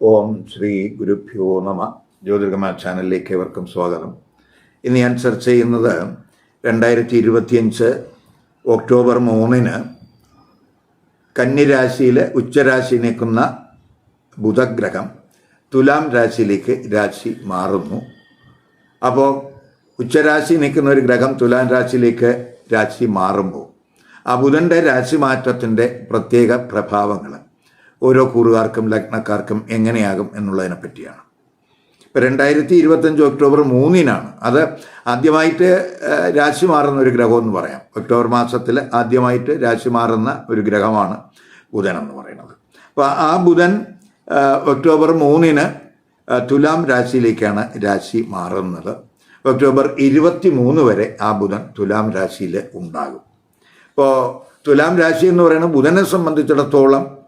ഓം ശ്രീ ഗുരുഭ്യോ നമ. ജ്യോതിർഗമ ചാനലിലേക്ക് ഏവർക്കും സ്വാഗതം. ഇന്ന് ഞാൻ ചർച്ച ചെയ്യുന്നത് രണ്ടായിരത്തി ഇരുപത്തിയഞ്ച് ഒക്ടോബർ മൂന്നിന് കന്നിരാശിയിലെ ഉച്ചരാശി നിൽക്കുന്ന ബുധഗ്രഹം തുലാം രാശിയിലേക്ക് രാശി മാറുന്നു. അപ്പോൾ ഉച്ചരാശി നിൽക്കുന്ന ഒരു ഗ്രഹം തുലാം രാശിയിലേക്ക് രാശി മാറുമ്പോൾ ആ ബുധന്റെ രാശി മാറ്റത്തിന്റെ പ്രത്യേക പ്രഭാവങ്ങൾ ഓരോ കൂറുകാർക്കും ലഗ്നക്കാർക്കും എങ്ങനെയാകും എന്നുള്ളതിനെ പറ്റിയാണ്. ഇപ്പം രണ്ടായിരത്തി ഇരുപത്തഞ്ച് ഒക്ടോബർ മൂന്നിനാണ്. അത് ആദ്യമായിട്ട് രാശി മാറുന്ന ഒരു ഗ്രഹം എന്ന് പറയാം. ഒക്ടോബർ മാസത്തിൽ ആദ്യമായിട്ട് രാശി മാറുന്ന ഒരു ഗ്രഹമാണ് ബുധൻ എന്ന് പറയുന്നത്. അപ്പോൾ ആ ബുധൻ ഒക്ടോബർ മൂന്നിന് തുലാം രാശിയിലേക്കാണ് രാശി മാറുന്നത്. ഒക്ടോബർ ഇരുപത്തി മൂന്ന് വരെ ആ ബുധൻ തുലാം രാശിയിൽ ഉണ്ടാകും. ഇപ്പോൾ തുലാം രാശി എന്ന് പറയുന്നത് ബുധനെ സംബന്ധിച്ചിടത്തോളം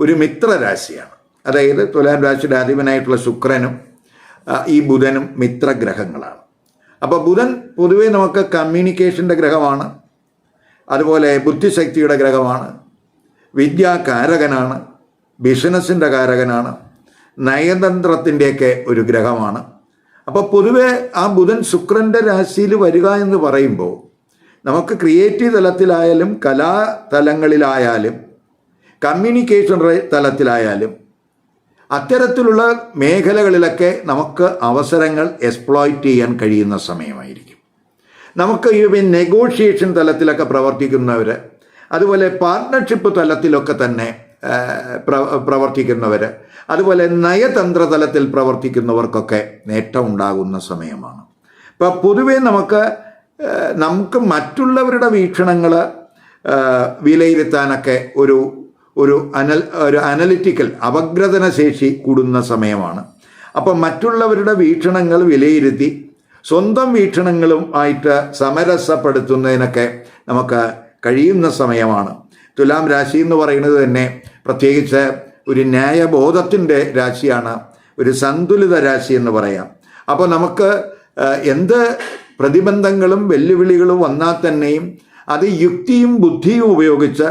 ഒരു മിത്രരാശിയാണ്. അതായത് തുലാം രാശിയുടെ അധിപനായിട്ടുള്ള ശുക്രനും ഈ ബുധനും മിത്രഗ്രഹങ്ങളാണ്. അപ്പോൾ ബുധൻ പൊതുവേ നമുക്ക് കമ്മ്യൂണിക്കേഷന്റെ ഗ്രഹമാണ്. അതുപോലെ ബുദ്ധിശക്തിയുടെ ഗ്രഹമാണ്. വിദ്യാകാരകനാണ്. ബിസിനസ്സിന്റെ കാരകനാണ്. നയതന്ത്രത്തിന്റെയൊക്കെ ഒരു ഗ്രഹമാണ്. അപ്പോൾ പൊതുവെ ആ ബുധൻ ശുക്രന്റെ രാശിയിൽ വരിക എന്ന് പറയുമ്പോൾ നമുക്ക് ക്രിയേറ്റീവ് തലത്തിലായാലും കലാതലങ്ങളിലായാലും കമ്മ്യൂണിക്കേഷൻ തലത്തിലായാലും അത്തരത്തിലുള്ള മേഖലകളിലൊക്കെ നമുക്ക് അവസരങ്ങൾ എക്സ്പ്ലോയിറ്റ് ചെയ്യാൻ കഴിയുന്ന സമയമായിരിക്കും. നമുക്ക് ഈ നെഗോഷിയേഷൻ തലത്തിലൊക്കെ പ്രവർത്തിക്കുന്നവർ അതുപോലെ പാർട്ട്ണർഷിപ്പ് തലത്തിലൊക്കെ തന്നെ പ്രവർത്തിക്കുന്നവർ അതുപോലെ നയതന്ത്ര തലത്തിൽ പ്രവർത്തിക്കുന്നവർക്കൊക്കെ നേട്ടം ഉണ്ടാകുന്ന സമയമാണ്. ഇപ്പം പൊതുവെ നമുക്ക് നമുക്ക് മറ്റുള്ളവരുടെ വീക്ഷണങ്ങൾ വിലയിരുത്താനൊക്കെ ഒരു ഒരു അനൽ ഒരു അനലിറ്റിക്കൽ അപഗ്രഥന ശേഷി കൂടുന്ന സമയമാണ്. അപ്പം മറ്റുള്ളവരുടെ വീക്ഷണങ്ങൾ വിലയിരുത്തി സ്വന്തം വീക്ഷണങ്ങളും ആയിട്ട് സമരസപ്പെടുത്തുന്നതിനൊക്കെ നമുക്ക് കഴിയുന്ന സമയമാണ്. തുലാം രാശി എന്ന് പറയുന്നത് തന്നെ പ്രത്യേകിച്ച് ഒരു ന്യായബോധത്തിന്റെ രാശിയാണ് ഒരു സന്തുലിത രാശി എന്ന് പറയാം. അപ്പോൾ നമുക്ക് എന്ത് പ്രതിബന്ധങ്ങളും വെല്ലുവിളികളും വന്നാൽ തന്നെയും അത് യുക്തിയും ബുദ്ധിയും ഉപയോഗിച്ച്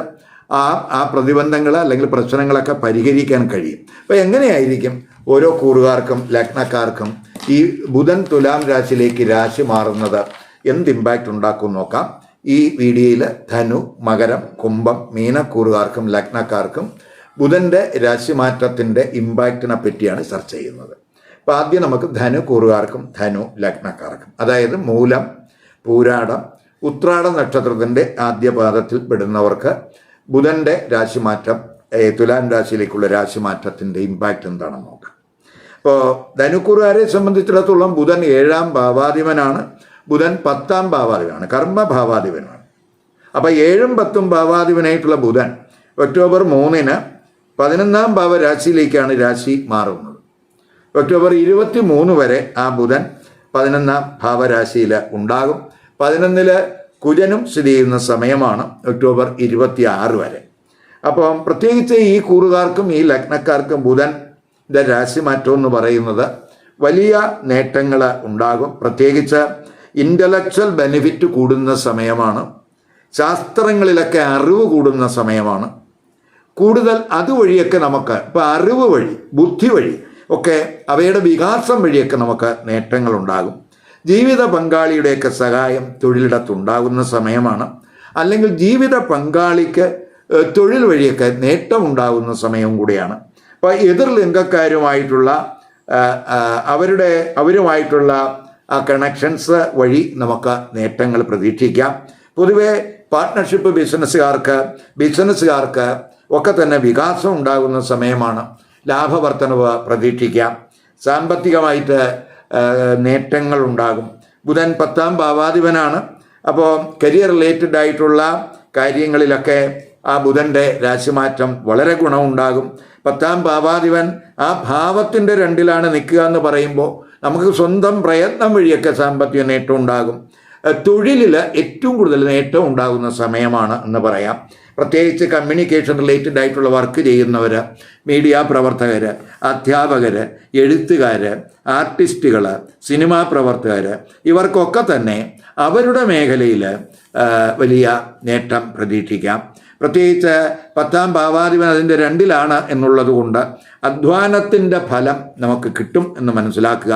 ആ ആ പ്രതിബന്ധങ്ങൾ അല്ലെങ്കിൽ പ്രശ്നങ്ങളൊക്കെ പരിഹരിക്കാൻ കഴിയും. അപ്പോൾ എങ്ങനെയായിരിക്കും ഓരോ കൂറുകാർക്കും ലഗ്നക്കാർക്കും ഈ ബുധൻ തുലാം രാശിയിലേക്ക് രാശി മാറുന്നത് എന്ത് ഇമ്പാക്റ്റ് ഉണ്ടാക്കും നോക്കാം. ഈ വീഡിയോയിൽ ധനു മകരം കുംഭം മീനക്കൂറുകാർക്കും ലഗ്നക്കാർക്കും ബുധന്റെ രാശിമാറ്റത്തിന്റെ ഇമ്പാക്റ്റിനെ പറ്റിയാണ് ചർച്ച ചെയ്യുന്നത്. അപ്പോൾ ആദ്യം നമുക്ക് ധനു കൂറുകാർക്കും ധനു ലഗ്നക്കാർക്കും. അതായത് മൂലം പൂരാടം ഉത്രാട നക്ഷത്രത്തിന്റെ ആദ്യ പാദത്തിൽ പെടുന്നവർക്ക് ബുധന്റെ രാശിമാറ്റം തുലാൻ തുലാം രാശിയിലേക്കുള്ള രാശിമാറ്റത്തിന്റെ ഇമ്പാക്റ്റ് എന്താണെന്ന് നോക്കാം. അപ്പോൾ ധനുക്കുറുകാരെ സംബന്ധിച്ചിടത്തോളം ബുധൻ ഏഴാം ഭാവാധിപനാണ്. ബുധൻ പത്താം ഭാവാധിപനാണ് കർമ്മ ഭാവാധിപനാണ്. അപ്പോൾ ഏഴും പത്തും ഭാവാധിപനായിട്ടുള്ള ബുധൻ ഒക്ടോബർ മൂന്നിന് പതിനൊന്നാം ഭാവരാശിയിലേക്കാണ് രാശി മാറുന്നത്. ഒക്ടോബർ ഇരുപത്തി മൂന്ന് വരെ ആ ബുധൻ പതിനൊന്നാം ഭാവരാശിയിൽ ഉണ്ടാകും. പതിനൊന്നിൽ കുജനും സ്ഥിതി ചെയ്യുന്ന സമയമാണ് ഒക്ടോബർ ഇരുപത്തി ആറ് വരെ. അപ്പം പ്രത്യേകിച്ച് ഈ കൂറുകാർക്കും ഈ ലഗ്നക്കാർക്കും ബുധന്റെ രാശിമാറ്റം എന്ന് പറയുന്നത് വലിയ നേട്ടങ്ങൾ ഉണ്ടാകും. പ്രത്യേകിച്ച് ഇന്റലക്ച്വൽ ബെനിഫിറ്റ് കൂടുന്ന സമയമാണ്. ശാസ്ത്രങ്ങളിലൊക്കെ അറിവ് കൂടുന്ന സമയമാണ്. കൂടുതൽ അതുവഴിയൊക്കെ നമുക്ക് ഇപ്പം അറിവ് വഴി ബുദ്ധി വഴി ഒക്കെ അവയുടെ വികാസം വഴിയൊക്കെ നമുക്ക് നേട്ടങ്ങൾ ഉണ്ടാകും. ജീവിത പങ്കാളിയുടെയൊക്കെ സഹായം തൊഴിലിടത്തുണ്ടാകുന്ന സമയമാണ്. അല്ലെങ്കിൽ ജീവിത പങ്കാളിക്ക് തൊഴിൽ വഴിയൊക്കെ നേട്ടം ഉണ്ടാകുന്ന സമയവും കൂടിയാണ്. അപ്പോൾ എതിർ ലിംഗക്കാരുമായിട്ടുള്ള അവരുടെ അവരുമായിട്ടുള്ള കണക്ഷൻസ് വഴി നമുക്ക് നേട്ടങ്ങൾ പ്രതീക്ഷിക്കാം. പൊതുവെ പാർട്ട്ണർഷിപ്പ് ബിസിനസ്സുകാർക്ക് ബിസിനസ്സുകാർക്ക് ഒക്കെ തന്നെ വികാസം ഉണ്ടാകുന്ന സമയമാണ്. ലാഭവർദ്ധനവ് പ്രതീക്ഷിക്കാം. സാമ്പത്തികമായിട്ട് നേട്ടങ്ങൾ ഉണ്ടാകും. ബുധൻ പത്താം ഭാവാധിപനാണ്. അപ്പോൾ കരിയർ റിലേറ്റഡ് ആയിട്ടുള്ള കാര്യങ്ങളിലൊക്കെ ആ ബുധന്റെ രാശിമാറ്റം വളരെ ഗുണമുണ്ടാകും. പത്താം ഭാവാധിപൻ ആ ഭാവത്തിന്റെ രണ്ടിലാണ് നിൽക്കുക എന്ന് പറയുമ്പോൾ നമുക്ക് സ്വന്തം പ്രയത്നം വഴിയൊക്കെ സാമ്പത്തിക നേട്ടം ഉണ്ടാകും. തൊഴിലിൽ ഏറ്റവും കൂടുതൽ നേട്ടം ഉണ്ടാകുന്ന സമയമാണ് എന്ന് പറയാം. പ്രത്യേകിച്ച് കമ്മ്യൂണിക്കേഷൻ റിലേറ്റഡ് ആയിട്ടുള്ള വർക്ക് ചെയ്യുന്നവർ മീഡിയ പ്രവർത്തകർ അധ്യാപകർ എഴുത്തുകാർ ആർട്ടിസ്റ്റുകൾ സിനിമാ പ്രവർത്തകർ ഇവർക്കൊക്കെ തന്നെ അവരുടെ മേഖലയിൽ വലിയ നേട്ടം പ്രതീക്ഷിക്കാം. പ്രത്യേകിച്ച് പത്താം ഭാവാധിപൻ അതിന്റെ രണ്ടിലാണ് എന്നുള്ളത് കൊണ്ട് അധ്വാനത്തിന്റെ ഫലം നമുക്ക് കിട്ടും എന്ന് മനസ്സിലാക്കുക.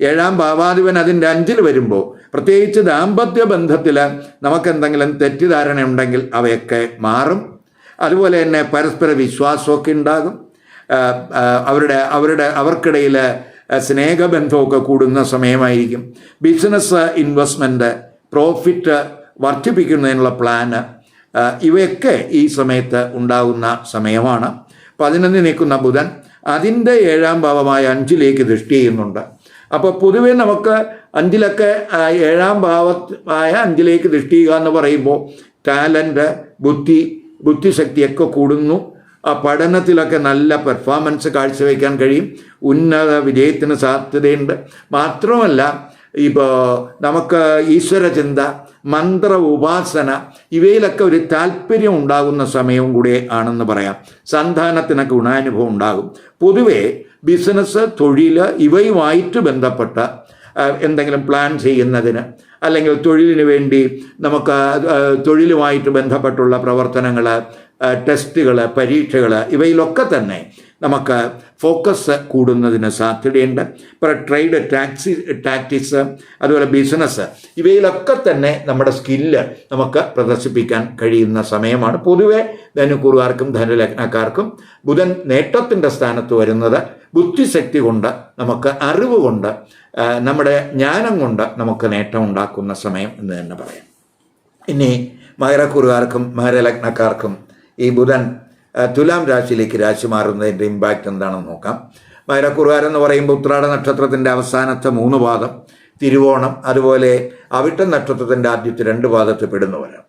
ഏഴാം ഭാവാധിപൻ അതിന്റെ അഞ്ചിൽ വരുമ്പോൾ പ്രത്യേകിച്ച് ദാമ്പത്യ ബന്ധത്തിൽ നമുക്ക് എന്തെങ്കിലും തെറ്റിദ്ധാരണ ഉണ്ടെങ്കിൽ അവയൊക്കെ മാറും. അതുപോലെ തന്നെ പരസ്പര വിശ്വാസമൊക്കെ ഉണ്ടാകും. അവരുടെ അവരുടെ അവർക്കിടയിൽ സ്നേഹബന്ധമൊക്കെ കൂടുന്ന സമയമായിരിക്കും. ബിസിനസ് ഇൻവെസ്റ്റ്മെന്റ് പ്രോഫിറ്റ് വർദ്ധിപ്പിക്കുന്നതിനുള്ള പ്ലാന് ഇവയൊക്കെ ഈ സമയത്ത് ഉണ്ടാകുന്ന സമയമാണ്. പതിനൊന്ന് നിൽക്കുന്ന ബുധൻ അതിന്റെ ഏഴാം ഭാവമായ അഞ്ചിലേക്ക് ദൃഷ്ടി ചെയ്യുന്നുണ്ട്. അപ്പോൾ പൊതുവെ നമുക്ക് അഞ്ചിലൊക്കെ ഏഴാം ഭാവമായ അഞ്ചിലേക്ക് ദൃഷ്ടി എന്ന് പറയുമ്പോൾ ടാലന്റ് ബുദ്ധി ബുദ്ധിശക്തിയൊക്കെ കൂടുന്നു. ആ പഠനത്തിലൊക്കെ നല്ല പെർഫോമൻസ് കാഴ്ചവെക്കാൻ കഴിയും. ഉന്നത വിജയത്തിന് സാധ്യതയുണ്ട്. മാത്രമല്ല ഇപ്പോൾ നമുക്ക് ഈശ്വരചിന്ത മന്ത്ര ഉപാസന ഇവയിലൊക്കെ ഒരു താല്പര്യം ഉണ്ടാകുന്ന സമയവും കൂടെ ആണെന്ന് പറയാം. സന്താനത്തിനൊക്കെ ഗുണാനുഭവം ഉണ്ടാകും. പൊതുവേ ബിസിനസ് തൊഴിൽ ഇവയുമായിട്ട് ബന്ധപ്പെട്ട എന്തെങ്കിലും പ്ലാൻ ചെയ്യുന്നതിന് അല്ലെങ്കിൽ തൊഴിലിന് വേണ്ടി നമുക്ക് തൊഴിലുമായിട്ട് ബന്ധപ്പെട്ടുള്ള പ്രവർത്തനങ്ങൾ ടെസ്റ്റുകൾ പരീക്ഷകൾ ഇവയിലൊക്കെ തന്നെ നമുക്ക് ഫോക്കസ് കൂടുന്നതിന് സാധ്യതയുണ്ട്. ഇപ്പോൾ ട്രേഡ് ടാക്സി ടാക്റ്റിക്സ് അതുപോലെ ബിസിനസ് ഇവയിലൊക്കെ തന്നെ നമ്മുടെ സ്കില്ല് നമുക്ക് പ്രദർശിപ്പിക്കാൻ കഴിയുന്ന സമയമാണ്. പൊതുവേ ധനുക്കുറുകാർക്കും ധനുലഗ്നക്കാർക്കും ബുധൻ നേട്ടത്തിന്റെ സ്ഥാനത്ത് വരുന്നത് ബുദ്ധിശക്തി കൊണ്ട് നമുക്ക് അറിവ് കൊണ്ട് നമ്മുടെ ജ്ഞാനം കൊണ്ട് നമുക്ക് നേട്ടം ഉണ്ടാക്കുന്ന സമയം എന്ന് തന്നെ പറയാം. ഇനി മകരക്കുറുകാർക്കും മകരലഗ്നക്കാർക്കും ഈ ബുധൻ തുലാം രാശിയിലേക്ക് രാശി മാറുന്നതിന്റെ ഇമ്പാക്റ്റ് എന്താണെന്ന് നോക്കാം. മകരക്കുറുകാരെന്ന് പറയുമ്പോൾ ഉത്രാട നക്ഷത്രത്തിന്റെ അവസാനത്തെ മൂന്ന് പാദം തിരുവോണം അതുപോലെ അവിട്ടം നക്ഷത്രത്തിന്റെ ആദ്യത്തെ രണ്ട് പാദത്തിൽ പെടുന്നവരാണ്.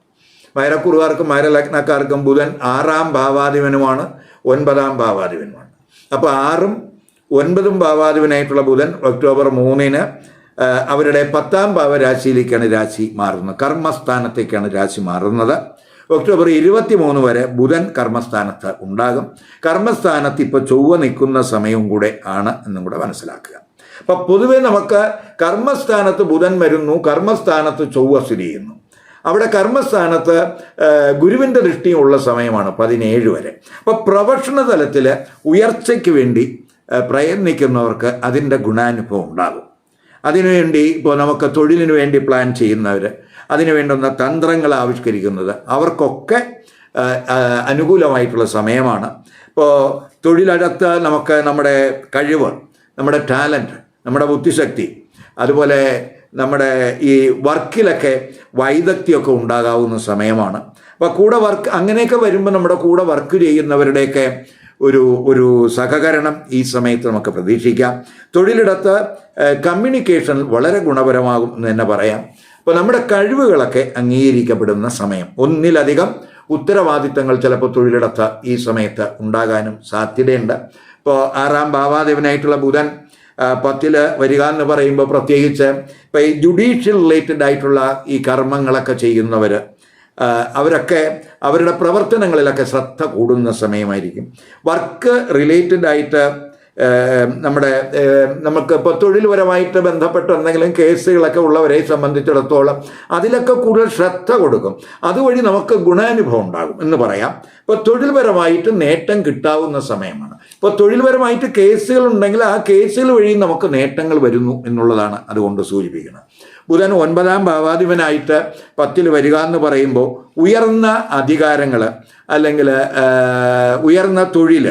മകരക്കുറുകാർക്കും മകരലഗ്നക്കാർക്കും ബുധൻ ആറാം ഭാവാധിപനുമാണ് ഒൻപതാം ഭാവാധിപനുമാണ്. അപ്പോൾ ആറും ഒൻപതും ഭാവാധിപനായിട്ടുള്ള ബുധൻ ഒക്ടോബർ മൂന്നിന് അവരുടെ പത്താം ഭാവരാശിയിലേക്കാണ് രാശി മാറുന്നത്. കർമ്മസ്ഥാനത്തേക്കാണ് രാശി മാറുന്നത്. ഒക്ടോബർ ഇരുപത്തി മൂന്ന് വരെ ബുധൻ കർമ്മസ്ഥാനത്ത് ഉണ്ടാകും. കർമ്മസ്ഥാനത്ത് ഇപ്പോൾ ചൊവ്വ നിൽക്കുന്ന സമയവും കൂടെ ആണ് എന്നും കൂടെ മനസ്സിലാക്കുക. അപ്പം പൊതുവെ നമുക്ക് കർമ്മസ്ഥാനത്ത് ബുധൻ വരുന്നു കർമ്മസ്ഥാനത്ത് ചൊവ്വ സ്ഥിതി ചെയ്യുന്നു. അവിടെ കർമ്മസ്ഥാനത്ത് ഗുരുവിന്റെ ദൃഷ്ടിയുള്ള സമയമാണ് പതിനേഴ് വരെ. അപ്പോൾ പ്രൊഫഷണൽ തലത്തിൽ ഉയർച്ചയ്ക്ക് വേണ്ടി പ്രയത്നിക്കുന്നവർക്ക് അതിന്റെ ഗുണാനുഭവം ഉണ്ടാകും. അതിനുവേണ്ടി ഇപ്പോൾ നമുക്ക് തൊഴിലിന് വേണ്ടി പ്ലാൻ ചെയ്യുന്നവർ അതിനു വേണ്ടുന്ന തന്ത്രങ്ങൾ ആവിഷ്കരിക്കുന്നത്. അവർക്കൊക്കെ അനുകൂലമായിട്ടുള്ള സമയമാണ്. ഇപ്പോൾ തൊഴിലടുത്ത് നമുക്ക് നമ്മുടെ കഴിവ് നമ്മുടെ ടാലന്റ് നമ്മുടെ ബുദ്ധിശക്തി അതുപോലെ നമ്മുടെ ഈ വർക്കിലൊക്കെ വൈദഗ്ധ്യമൊക്കെ ഉണ്ടാകാവുന്ന സമയമാണ്. അപ്പോൾ കൂടെ വർക്ക് അങ്ങനെയൊക്കെ വരുമ്പോൾ നമ്മുടെ കൂടെ വർക്ക് ചെയ്യുന്നവരുടെയൊക്കെ ഒരു ഒരു സഹകരണം ഈ സമയത്ത് നമുക്ക് പ്രതീക്ഷിക്കാം. തൊഴിലിടത്ത് കമ്മ്യൂണിക്കേഷൻ വളരെ ഗുണപരമാകും എന്ന് തന്നെ പറയാം. അപ്പോൾ നമ്മുടെ കഴിവുകളൊക്കെ അംഗീകരിക്കപ്പെടുന്ന സമയം. ഒന്നിലധികം ഉത്തരവാദിത്തങ്ങൾ ചിലപ്പോൾ തൊഴിലിടത്ത് ഈ സമയത്ത് ഉണ്ടാകാനും സാധ്യതയുണ്ട്. ഇപ്പോൾ ആറാം ഭാവാദേവനായിട്ടുള്ള ബുധൻ പത്തിൽ വരിക എന്ന് പറയുമ്പോൾ പ്രത്യേകിച്ച് ഇപ്പോൾ ഈ ജുഡീഷ്യൽ റിലേറ്റഡ് ആയിട്ടുള്ള ഈ കർമ്മങ്ങളൊക്കെ ചെയ്യുന്നവർ അവരൊക്കെ അവരുടെ പ്രവർത്തനങ്ങളിലൊക്കെ ശ്രദ്ധ കൂടുന്ന സമയമായിരിക്കും. വർക്ക് റിലേറ്റഡ് ആയിട്ട് നമ്മുടെ നമുക്ക് ഇപ്പോൾ തൊഴിൽപരമായിട്ട് ബന്ധപ്പെട്ട് എന്തെങ്കിലും കേസുകളൊക്കെ ഉള്ളവരെ സംബന്ധിച്ചിടത്തോളം അതിലൊക്കെ കൂടുതൽ ശ്രദ്ധ കൊടുക്കും. അതുവഴി നമുക്ക് ഗുണാനുഭവം ഉണ്ടാകും എന്ന് പറയാം. ഇപ്പോൾ തൊഴിൽപരമായിട്ട് നേട്ടം കിട്ടാവുന്ന സമയമാണ്. ഇപ്പോൾ തൊഴിൽപരമായിട്ട് കേസുകൾ ഉണ്ടെങ്കിൽ ആ കേസുകൾ വഴി നമുക്ക് നേട്ടങ്ങൾ വരുന്നു എന്നുള്ളതാണ് അതുകൊണ്ട് സൂചിപ്പിക്കുന്നത്. ബുധൻ ഒൻപതാം ഭാവാധിപനായിട്ട് പത്തിൽ വരിക എന്ന് പറയുമ്പോൾ ഉയർന്ന അധികാരങ്ങൾ അല്ലെങ്കിൽ ഉയർന്ന തൊഴിൽ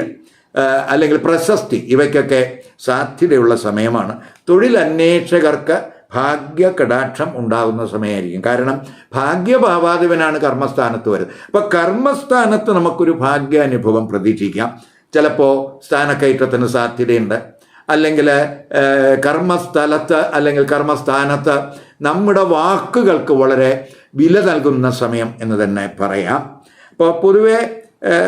അല്ലെങ്കിൽ പ്രശസ്തി ഇവയ്ക്കൊക്കെ സാധ്യതയുള്ള സമയമാണ്. തൊഴിലന്വേഷകർക്ക് ഭാഗ്യ കടാക്ഷം ഉണ്ടാകുന്ന സമയമായിരിക്കും. കാരണം ഭാഗ്യഭാവാധിപനാണ് കർമ്മസ്ഥാനത്ത് വരുന്നത്. അപ്പോൾ കർമ്മസ്ഥാനത്ത് നമുക്കൊരു ഭാഗ്യാനുഭവം പ്രതീക്ഷിക്കാം. ചിലപ്പോൾ സ്ഥാനക്കയറ്റത്തിന് സാധ്യതയുണ്ട്. അല്ലെങ്കിൽ കർമ്മസ്ഥലത്ത് അല്ലെങ്കിൽ കർമ്മസ്ഥാനത്ത് നമ്മുടെ വാക്കുകൾക്ക് വളരെ വില നൽകുന്ന സമയം എന്ന് തന്നെ പറയാം. അപ്പോൾ പൊതുവേ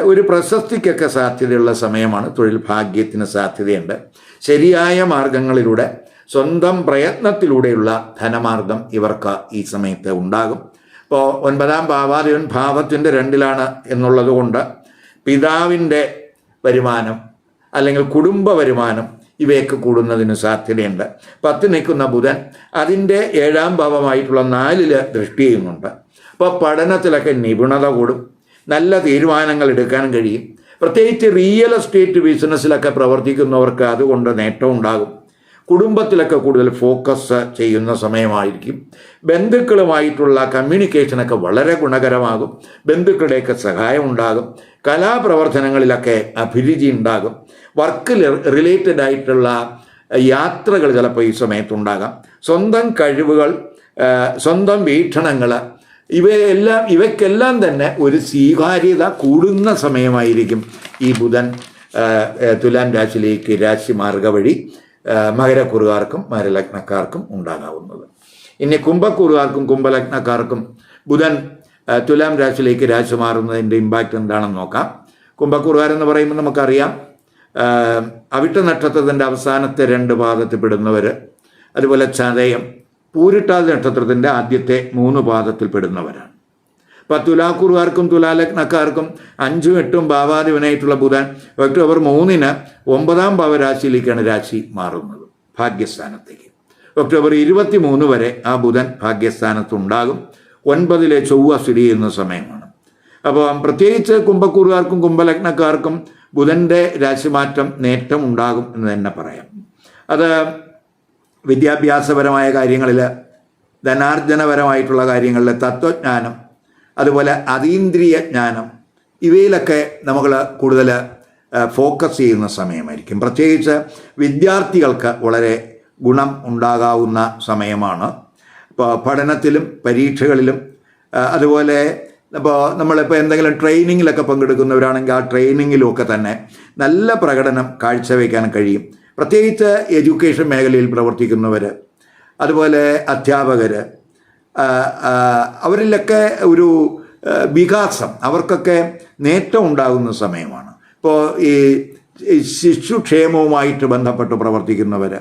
ഒരു പ്രശസ്തിക്കൊക്കെ സാധ്യതയുള്ള സമയമാണ്. തൊഴിൽ ഭാഗ്യത്തിന് സാധ്യതയുണ്ട്. ശരിയായ മാർഗങ്ങളിലൂടെ സ്വന്തം പ്രയത്നത്തിലൂടെയുള്ള ധനമാർഗം ഇവർക്ക് ഈ സമയത്ത് ഉണ്ടാകും. ഇപ്പോൾ ഒൻപതാം ഭാവാദിവൻ ഭാവത്തിന്റെ രണ്ടിലാണ് എന്നുള്ളത് കൊണ്ട് പിതാവിന്റെ വരുമാനം അല്ലെങ്കിൽ കുടുംബ വരുമാനം ഇവയൊക്കെ കൂടുന്നതിന് സാധ്യതയുണ്ട്. പത്ത് നിൽക്കുന്ന ബുധൻ അതിന്റെ ഏഴാം ഭാവമായിട്ടുള്ള നാലിൽ ദൃഷ്ടി ചെയ്യുന്നുണ്ട്. അപ്പോൾ പഠനത്തിലൊക്കെ നിപുണത കൂടും. നല്ല തീരുമാനങ്ങൾ എടുക്കാൻ കഴിയും. പ്രത്യേകിച്ച് റിയൽ എസ്റ്റേറ്റ് ബിസിനസ്സിലൊക്കെ പ്രവർത്തിക്കുന്നവർക്ക് അതുകൊണ്ട് നേട്ടം ഉണ്ടാകും. കുടുംബത്തിലൊക്കെ കൂടുതൽ ഫോക്കസ് ചെയ്യുന്ന സമയമായിരിക്കും. ബന്ധുക്കളുമായിട്ടുള്ള കമ്മ്യൂണിക്കേഷനൊക്കെ വളരെ ഗുണകരമാകും. ബന്ധുക്കളുടെയൊക്കെ സഹായം ഉണ്ടാകും. കലാപ്രവർത്തനങ്ങളിലൊക്കെ അഭിരുചി ഉണ്ടാകും. വർക്കിൽ റിലേറ്റഡ് ആയിട്ടുള്ള യാത്രകൾ ചിലപ്പോൾ ഈ സമയത്തുണ്ടാകാം സ്വന്തം കഴിവുകൾ സ്വന്തം വീക്ഷണങ്ങൾ ഇവയെല്ലാം ഇവയ്ക്കെല്ലാം തന്നെ ഒരു സ്വീകാര്യത കൂടുന്ന സമയമായിരിക്കും ഈ ബുധൻ തുലാം രാശിയിലേക്ക് രാശി മാർഗ വഴി മകരക്കുറുകാർക്കും മകരലഗ്നക്കാർക്കും ഉണ്ടാകാവുന്നത്. ഇനി കുംഭക്കുറുകാർക്കും കുംഭലഗ്നക്കാർക്കും ബുധൻ തുലാം രാശിയിലേക്ക് രാശി മാറുന്നതിന്റെ ഇമ്പാക്റ്റ് എന്താണെന്ന് നോക്കാം. കുംഭക്കുറുകാരെന്ന് പറയുമ്പോൾ നമുക്കറിയാം അവിട്ട നക്ഷത്രത്തിന്റെ അവസാനത്തെ രണ്ട് പാദത്തിൽ പെടുന്നവർ അതുപോലെ ചതയം പൂരിട്ടാതി നക്ഷത്രത്തിന്റെ ആദ്യത്തെ മൂന്ന് പാദത്തിൽപ്പെടുന്നവരാണ് ഇപ്പം തുലാക്കുറുകാർക്കും തുലാലഗ്നക്കാർക്കും അഞ്ചും എട്ടും ഭാവാധിപനായിട്ടുള്ള ബുധൻ ഒക്ടോബർ മൂന്നിന് ഒമ്പതാം ഭാവരാശിയിലേക്കാണ് രാശി മാറുന്നത്. ഭാഗ്യസ്ഥാനത്തേക്ക്. ഒക്ടോബർ ഇരുപത്തി മൂന്ന് വരെ ആ ബുധൻ ഭാഗ്യസ്ഥാനത്തുണ്ടാകും. ഒൻപതിലെ ചൊവ്വ സ്ഥിതി ചെയ്യുന്ന സമയമാണ്. അപ്പോൾ പ്രത്യേകിച്ച് കുംഭക്കൂറുകാർക്കും കുംഭലഗ്നക്കാർക്കും ബുധന്റെ രാശിമാറ്റം നേട്ടം ഉണ്ടാകും എന്ന് തന്നെ പറയാം. അത് വിദ്യാഭ്യാസപരമായ കാര്യങ്ങളിൽ ധനാർജനപരമായിട്ടുള്ള കാര്യങ്ങളിൽ തത്വജ്ഞാനം അതുപോലെ അതീന്ദ്രിയ ജ്ഞാനം ഇവയിലൊക്കെ നമ്മൾ കൂടുതൽ ഫോക്കസ് ചെയ്യുന്ന സമയമായിരിക്കും. പ്രത്യേകിച്ച് വിദ്യാർത്ഥികൾക്ക് വളരെ ഗുണം ഉണ്ടാകാവുന്ന സമയമാണ്. ഇപ്പോൾ പഠനത്തിലും പരീക്ഷകളിലും അതുപോലെ ഇപ്പോൾ നമ്മളിപ്പോൾ എന്തെങ്കിലും ട്രെയിനിങ്ങിലൊക്കെ പങ്കെടുക്കുന്നവരാണെങ്കിൽ ആ ട്രെയിനിങ്ങിലും ഒക്കെ തന്നെ നല്ല പ്രകടനം കാഴ്ചവെക്കാൻ കഴിയും. പ്രത്യേകിച്ച് എഡ്യൂക്കേഷൻ മേഖലയിൽ പ്രവർത്തിക്കുന്നവർ അതുപോലെ അധ്യാപകർ അവരിലൊക്കെ ഒരു വികാസം അവർക്കൊക്കെ നേട്ടം ഉണ്ടാകുന്ന സമയമാണ്. ഇപ്പോൾ ഈ ശിശുക്ഷേമവുമായിട്ട് ബന്ധപ്പെട്ട് പ്രവർത്തിക്കുന്നവർ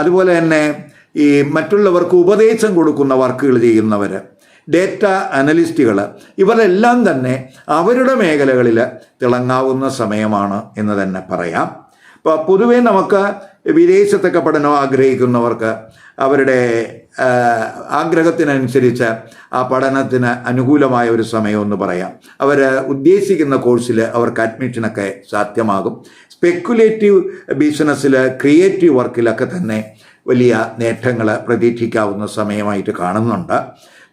അതുപോലെ തന്നെ ഈ മറ്റുള്ളവർക്ക് ഉപദേശം കൊടുക്കുന്ന വർക്കുകൾ ചെയ്യുന്നവർ ഡേറ്റ അനലിസ്റ്റുകൾ ഇവരെല്ലാം തന്നെ അവരുടെ മേഖലകളിൽ തിളങ്ങാവുന്ന സമയമാണ് എന്ന് തന്നെ പറയാം. പൊതുവേ നമുക്ക് വിദേശത്തൊക്കെ പഠനം ആഗ്രഹിക്കുന്നവർക്ക് അവരുടെ ആഗ്രഹത്തിനനുസരിച്ച് ആ പഠനത്തിന് അനുകൂലമായ ഒരു സമയമെന്ന് പറയാം. അവർ ഉദ്ദേശിക്കുന്ന കോഴ്സിൽ അവർക്ക് അഡ്മിഷനൊക്കെ സാധ്യമാകും. സ്പെക്കുലേറ്റീവ് ബിസിനസ്സിൽ ക്രിയേറ്റീവ് വർക്കിലൊക്കെ തന്നെ വലിയ നേട്ടങ്ങൾ പ്രതീക്ഷിക്കാവുന്ന സമയമായിട്ട് കാണുന്നുണ്ട്.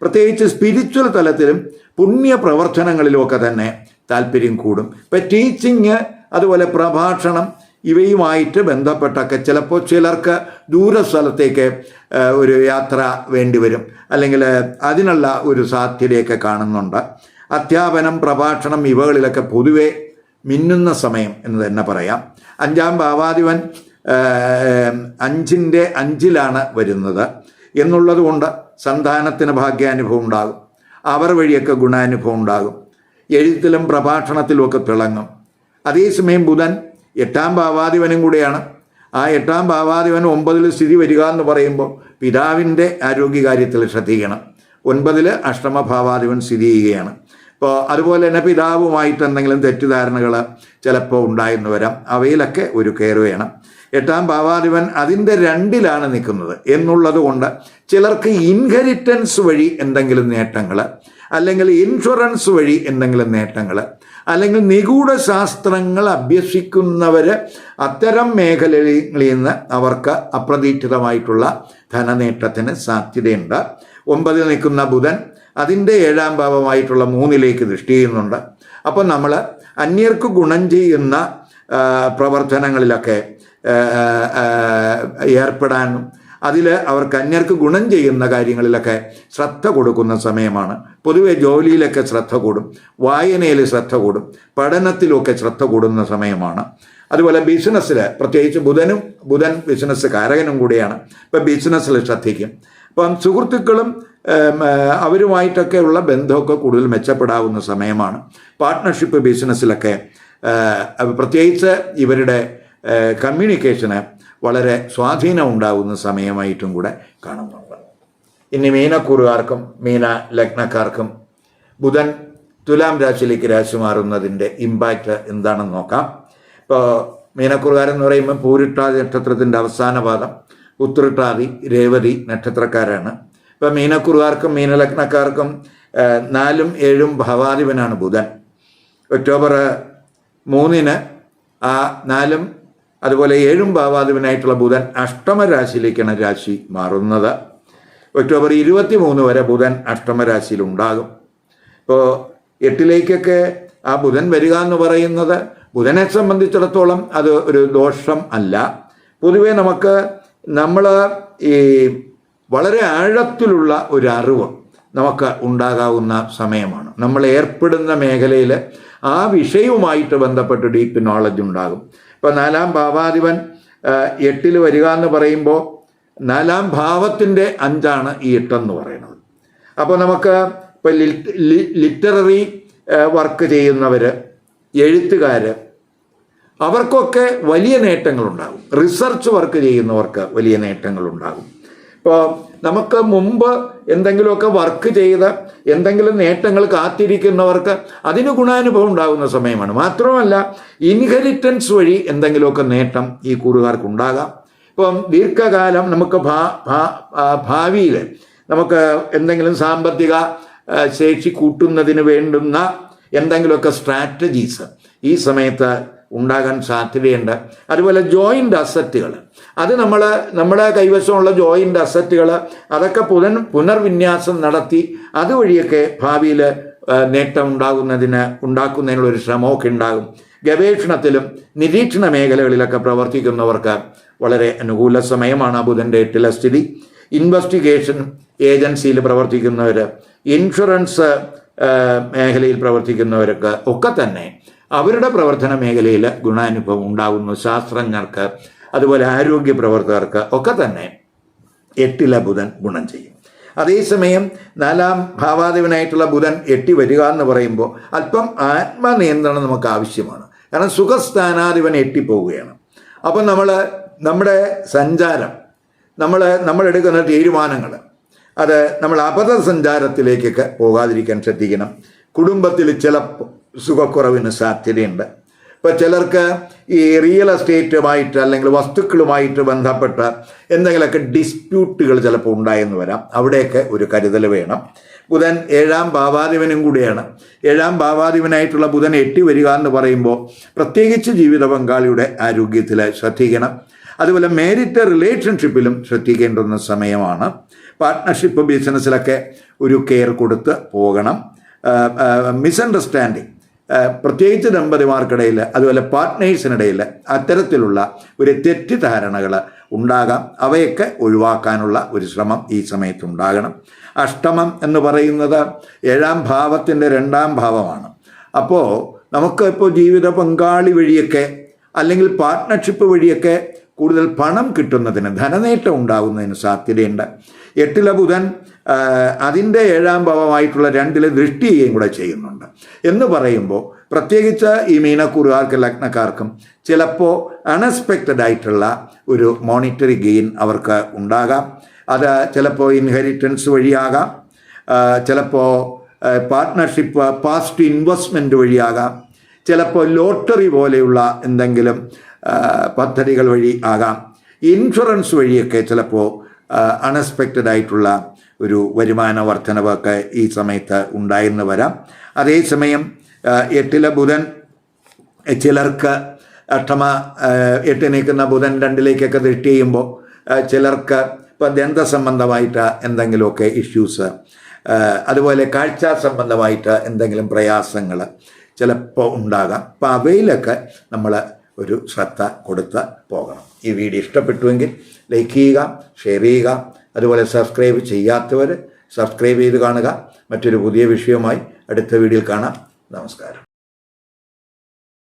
പ്രത്യേകിച്ച് സ്പിരിച്വൽ തലത്തിലും പുണ്യ പ്രവർത്തനങ്ങളിലുമൊക്കെ തന്നെ താല്പര്യം കൂടും. ഇപ്പം ടീച്ചിങ് അതുപോലെ പ്രഭാഷണം ഇവയുമായിട്ട് ബന്ധപ്പെട്ടൊക്കെ ചിലപ്പോൾ ചിലർക്ക് ദൂര സ്ഥലത്തേക്ക് ഒരു യാത്ര വേണ്ടി വരും. അല്ലെങ്കിൽ അതിനുള്ള ഒരു സാധ്യതയൊക്കെ കാണുന്നുണ്ട്. അധ്യാപനം പ്രഭാഷണം ഇവകളിലൊക്കെ പൊതുവെ മിന്നുന്ന സമയം എന്ന് തന്നെ പറയാം. അഞ്ചാം ഭാവാധിപൻ അഞ്ചിന്റെ അഞ്ചിലാണ് വരുന്നത്. എന്നുള്ളതുകൊണ്ട് സന്താനത്തിന് ഭാഗ്യാനുഭവം ഉണ്ടാകും. അവർ വഴിയൊക്കെ ഗുണാനുഭവം ഉണ്ടാകും. എഴുത്തിലും പ്രഭാഷണത്തിലുമൊക്കെ തിളങ്ങും. അതേസമയം ബുധൻ എട്ടാം ഭാവാധിപനും കൂടെയാണ്. ആ എട്ടാം ഭാവാധിപൻ ഒമ്പതിൽ സ്ഥിതി വരിക എന്ന് പറയുമ്പോൾ പിതാവിന്റെ ആരോഗ്യകാര്യത്തിൽ ശ്രദ്ധിക്കണം. ഒൻപതിൽ അഷ്ടമ ഭാവാധിപൻ സ്ഥിതി ചെയ്യുകയാണ്. ഇപ്പോൾ അതുപോലെ തന്നെ പിതാവുമായിട്ട് എന്തെങ്കിലും തെറ്റിദ്ധാരണകൾ ചിലപ്പോൾ ഉണ്ടായെന്ന് വരാം. അവയിലൊക്കെ ഒരു കെയർ വേണം. എട്ടാം ഭാവാധിപൻ അതിന്റെ രണ്ടിലാണ് നിൽക്കുന്നത് എന്നുള്ളത് കൊണ്ട് ചിലർക്ക് ഇൻഹെറിറ്റൻസ് വഴി എന്തെങ്കിലും നേട്ടങ്ങൾ അല്ലെങ്കിൽ ഇൻഷുറൻസ് വഴി എന്തെങ്കിലും നേട്ടങ്ങൾ അല്ലെങ്കിൽ നിഗൂഢ ശാസ്ത്രങ്ങൾ അഭ്യസിക്കുന്നവർ അത്തരം മേഖലകളിൽ നിന്ന് അവർക്ക് അപ്രതീക്ഷിതമായിട്ടുള്ള ധനനേട്ടത്തിന് സാധ്യതയുണ്ട്. ഒമ്പതിൽ നിൽക്കുന്ന ബുധൻ അതിന്റെ ഏഴാം ഭാവമായിട്ടുള്ള മൂന്നിലേക്ക് ദൃഷ്ടി ചെയ്യുന്നുണ്ട്. അപ്പോൾ നമ്മൾ അന്യർക്ക് ഗുണം ചെയ്യുന്ന പ്രവർത്തനങ്ങളിലൊക്കെ ഏർപ്പെടാനും അതിൽ അവർ കന്യർക്ക് ഗുണം ചെയ്യുന്ന കാര്യങ്ങളിലൊക്കെ ശ്രദ്ധ കൊടുക്കുന്ന സമയമാണ്. പൊതുവെ ജോലിയിലൊക്കെ ശ്രദ്ധ കൂടും വായനയിൽ ശ്രദ്ധ കൂടും പഠനത്തിലൊക്കെ ശ്രദ്ധ കൂടുന്ന സമയമാണ്. അതുപോലെ ബിസിനസ്സിൽ പ്രത്യേകിച്ച് ബുധനും ബുധൻ ബിസിനസ് കാരകനും കൂടിയാണ്. ഇപ്പം ബിസിനസ്സിൽ ശ്രദ്ധിക്കും. അപ്പം സുഹൃത്തുക്കളും അവരുമായിട്ടൊക്കെ ഉള്ള ബന്ധമൊക്കെ കൂടുതൽ മെച്ചപ്പെടാവുന്ന സമയമാണ്. പാർട്ട്ണർഷിപ്പ് ബിസിനസ്സിലൊക്കെ പ്രത്യേകിച്ച് ഇവരുടെ കമ്മ്യൂണിക്കേഷന് വളരെ സ്വാധീനം ഉണ്ടാകുന്ന സമയമായിട്ടും കൂടെ കാണുന്നുണ്ട്. ഇനി മീനക്കൂറുകാർക്കും മീന ലഗ്നക്കാർക്കും ബുധൻ തുലാം രാശിയിലേക്ക് രാശി മാറുന്നതിന്റെ ഇമ്പാക്റ്റ് എന്താണെന്ന് നോക്കാം. ഇപ്പോൾ മീനക്കുറുകാരെന്ന് പറയുമ്പോൾ പൂരിട്ടാതി നക്ഷത്രത്തിന്റെ അവസാന പാദം ഉത്രട്ടാതി രേവതി നക്ഷത്രക്കാരാണ്. ഇപ്പം മീനക്കുറുകാർക്കും മീനലഗ്നക്കാർക്കും നാലും ഏഴും ഭവാധിപനാണ് ബുധൻ. ഒക്ടോബർ മൂന്നിന് ആ നാലും അതുപോലെ ഏഴും ഭാവാധിപനായിട്ടുള്ള ബുധൻ അഷ്ടമരാശിയിലേക്കാണ് രാശി മാറുന്നത്. ഒക്ടോബർ ഇരുപത്തി മൂന്ന് വരെ ബുധൻ അഷ്ടമരാശിയിൽ ഉണ്ടാകും ഇപ്പോൾ എട്ടിലേക്കൊക്കെ ആ ബുധൻ വരിക എന്ന് പറയുന്നത് ബുധനെ സംബന്ധിച്ചിടത്തോളം അത് ഒരു ദോഷം അല്ല. പൊതുവേ നമുക്ക് നമ്മൾ ഈ വളരെ ആഴത്തിലുള്ള ഒരു അറിവ് നമുക്ക് ഉണ്ടാകാവുന്ന സമയമാണ്. നമ്മൾ ഏർപ്പെടുന്ന മേഖലയിൽ ആ വിഷയവുമായിട്ട് ബന്ധപ്പെട്ട് ഡീപ്പ് നോളജ് ഉണ്ടാകും. ഇപ്പോൾ നാലാം ഭാവാധിപൻ എട്ടിൽ വരിക എന്ന് പറയുമ്പോൾ നാലാം ഭാവത്തിന്റെ അഞ്ചാണ് ഈ എട്ടെന്ന് പറയുന്നത്. അപ്പോൾ നമുക്ക് ഇപ്പോൾ ലിറ്റററി വർക്ക് ചെയ്യുന്നവർ എഴുത്തുകാർ അവർക്കൊക്കെ വലിയ നേട്ടങ്ങളുണ്ടാകും. റിസർച്ച് വർക്ക് ചെയ്യുന്നവർക്ക് വലിയ നേട്ടങ്ങളുണ്ടാകും. ഇപ്പോൾ നമുക്ക് മുമ്പ് എന്തെങ്കിലുമൊക്കെ വർക്ക് ചെയ്ത് എന്തെങ്കിലും നേട്ടങ്ങൾ കാത്തിരിക്കുന്നവർക്ക് അതിന് ഗുണാനുഭവം ഉണ്ടാകുന്ന സമയമാണ്. മാത്രമല്ല ഇൻഹെറിറ്റൻസ് വഴി എന്തെങ്കിലുമൊക്കെ നേട്ടം ഈ കൂറുകാർക്ക് ഉണ്ടാകാം ഇപ്പം ദീർഘകാലം നമുക്ക് ഭാവിയിൽ നമുക്ക് എന്തെങ്കിലും സാമ്പത്തിക ശേഷി കൂട്ടുന്നതിന് വേണ്ടുന്ന എന്തെങ്കിലുമൊക്കെ സ്ട്രാറ്റജീസ് ഈ സമയത്ത് ഉണ്ടാകാൻ സാധ്യതയുണ്ട്. അതുപോലെ ജോയിന്റ് അസറ്റുകൾ അത് നമ്മൾ നമ്മുടെ കൈവശമുള്ള ജോയിന്റ് അസറ്റുകൾ അതൊക്കെ പുനർ പുനർവിന്യാസം നടത്തി അതുവഴിയൊക്കെ ഭാവിയിൽ നേട്ടം ഉണ്ടാകുന്നതിന് ഉണ്ടാക്കുന്നതിനുള്ള ഒരു ശ്രമമൊക്കെ ഉണ്ടാകും. ഗവേഷണത്തിലും നിരീക്ഷണ മേഖലകളിലൊക്കെ പ്രവർത്തിക്കുന്നവർക്ക് വളരെ അനുകൂല സമയമാണ് ബുധന്റെ എട്ടിലെ സ്ഥിതി. ഇൻവെസ്റ്റിഗേഷൻ ഏജൻസിയിൽ പ്രവർത്തിക്കുന്നവർ ഇൻഷുറൻസ് മേഖലയിൽ പ്രവർത്തിക്കുന്നവർക്ക് ഒക്കെ തന്നെ അവരുടെ പ്രവർത്തന മേഖലയിൽ ഗുണാനുഭവം ഉണ്ടാകുന്നു ശാസ്ത്രജ്ഞർക്ക് അതുപോലെ ആരോഗ്യ പ്രവർത്തകർക്ക് ഒക്കെ തന്നെ എട്ടിലെ ബുധൻ ഗുണം ചെയ്യും. അതേസമയം നാലാം ഭാവാധിപനായിട്ടുള്ള ബുധൻ എട്ടി വരിക എന്ന് പറയുമ്പോൾ അല്പം ആത്മനിയന്ത്രണം നമുക്ക് ആവശ്യമാണ്. കാരണം സുഖസ്ഥാനാധിപൻ എട്ടിപ്പോവുകയാണ് അപ്പം നമ്മൾ നമ്മുടെ സഞ്ചാരം നമ്മൾ നമ്മളെടുക്കുന്ന തീരുമാനങ്ങൾ അത് നമ്മൾ അബദ്ധ സഞ്ചാരത്തിലേക്കൊക്കെ പോകാതിരിക്കാൻ ശ്രദ്ധിക്കണം. കുടുംബത്തിൽ ചില സുഖക്കുറവിന് സാധ്യതയുണ്ട്. ഇപ്പോൾ ചിലർക്ക് ഈ റിയൽ എസ്റ്റേറ്റുമായിട്ട് അല്ലെങ്കിൽ വസ്തുക്കളുമായിട്ട് ബന്ധപ്പെട്ട എന്തെങ്കിലുമൊക്കെ ഡിസ്പ്യൂട്ടുകൾ ചിലപ്പോൾ ഉണ്ടായെന്ന് വരാം. അവിടെയൊക്കെ ഒരു കരുതൽ വേണം. ബുധൻ ഏഴാം ഭാവാധിപനും കൂടിയാണ്. ഏഴാം ഭാവാധിപനായിട്ടുള്ള ബുധൻ എട്ടി വരിക എന്ന് പറയുമ്പോൾ പ്രത്യേകിച്ച് ജീവിത പങ്കാളിയുടെ ആരോഗ്യത്തിൽ ശ്രദ്ധിക്കണം. അതുപോലെ മേരിറ്റ് റിലേഷൻഷിപ്പിലും ശ്രദ്ധിക്കേണ്ടുന്ന സമയമാണ്. പാർട്ട്ണർഷിപ്പ് ബിസിനസ്സിലൊക്കെ ഒരു കെയർ കൊടുത്ത് പോകണം. മിസ്അണ്ടർസ്റ്റാൻഡിങ് പ്രത്യേകിച്ച് ദമ്പതിമാർക്കിടയിൽ അതുപോലെ പാർട്ട്നേഴ്സിനിടയിൽ അത്തരത്തിലുള്ള ഒരു തെറ്റിദ്ധാരണകൾ ഉണ്ടാകാം. അവയൊക്കെ ഒഴിവാക്കാനുള്ള ഒരു ശ്രമം ഈ സമയത്ത് ഉണ്ടാകണം അഷ്ടമം എന്ന് പറയുന്നത് ഏഴാം ഭാവത്തിന്റെ രണ്ടാം ഭാവമാണ്. അപ്പോൾ നമുക്ക് ഇപ്പോൾ ജീവിത പങ്കാളി വഴിയൊക്കെ അല്ലെങ്കിൽ പാർട്ട്ണർഷിപ്പ് വഴിയൊക്കെ കൂടുതൽ പണം കിട്ടുന്നതിന് ധനനേട്ടം ഉണ്ടാകുന്നതിന് സാധ്യതയുണ്ട്. എട്ടിലെ ബുധൻ അതിന്റെ ഏഴാം ഭാവമായിട്ടുള്ള രണ്ടിലെ ദൃഷ്ടിയെയും കൂടെ ചെയ്യുന്നുണ്ട്. എന്ന് പറയുമ്പോൾ പ്രത്യേകിച്ച് ഈ മീനക്കൂറുകാർക്ക് ലഗ്നക്കാർക്കും ചിലപ്പോൾ അൺഎക്സ്പെക്റ്റഡ് ആയിട്ടുള്ള ഒരു മോണിറ്ററി ഗെയിൻ അവർക്ക് ഉണ്ടാകാം. അത് ചിലപ്പോൾ ഇൻഹെറിറ്റൻസ് വഴിയാകാം. ചിലപ്പോൾ പാർട്ട്ണർഷിപ്പ് പാസ്റ്റ് ഇൻവെസ്റ്റ്മെന്റ് വഴിയാകാം. ചിലപ്പോൾ ലോട്ടറി പോലെയുള്ള എന്തെങ്കിലും പദ്ധതികൾ വഴി ആകാം. ഇൻഷുറൻസ് വഴിയൊക്കെ ചിലപ്പോൾ അൺഎക്സ്പെക്റ്റഡ് ആയിട്ടുള്ള ഒരു വരുമാന വർധനവൊക്കെ ഈ സമയത്ത് ഉണ്ടായിരുന്നു വരാം. അതേസമയം എട്ടിലെ ബുധൻ ചിലർക്ക് അഷ്ടമ എട്ട് നിൽക്കുന്ന ബുധൻ രണ്ടിലേക്കൊക്കെ ദൃഷ്ടി ചെയ്യുമ്പോൾ ചിലർക്ക് ഇപ്പോൾ ദന്ത സംബന്ധമായിട്ട് എന്തെങ്കിലുമൊക്കെ ഇഷ്യൂസ് അതുപോലെ കാഴ്ച സംബന്ധമായിട്ട് എന്തെങ്കിലും പ്രയാസങ്ങൾ ചിലപ്പോൾ ഉണ്ടാകാം. അപ്പോൾ അവയിലൊക്കെ നമ്മൾ ഒരു ശ്രദ്ധ കൊടുത്ത് പോകണം. ഈ വീഡിയോ ഇഷ്ടപ്പെട്ടുവെങ്കിൽ ലൈക്ക് ചെയ്യുക ഷെയർ ചെയ്യുക അതുപോലെ സബ്സ്ക്രൈബ് ചെയ്യാത്തവർ സബ്സ്ക്രൈബ് ചെയ്ത് കാണുക. മറ്റൊരു പുതിയ വിഷയവുമായി അടുത്ത വീഡിയോയിൽ കാണാം. നമസ്കാരം.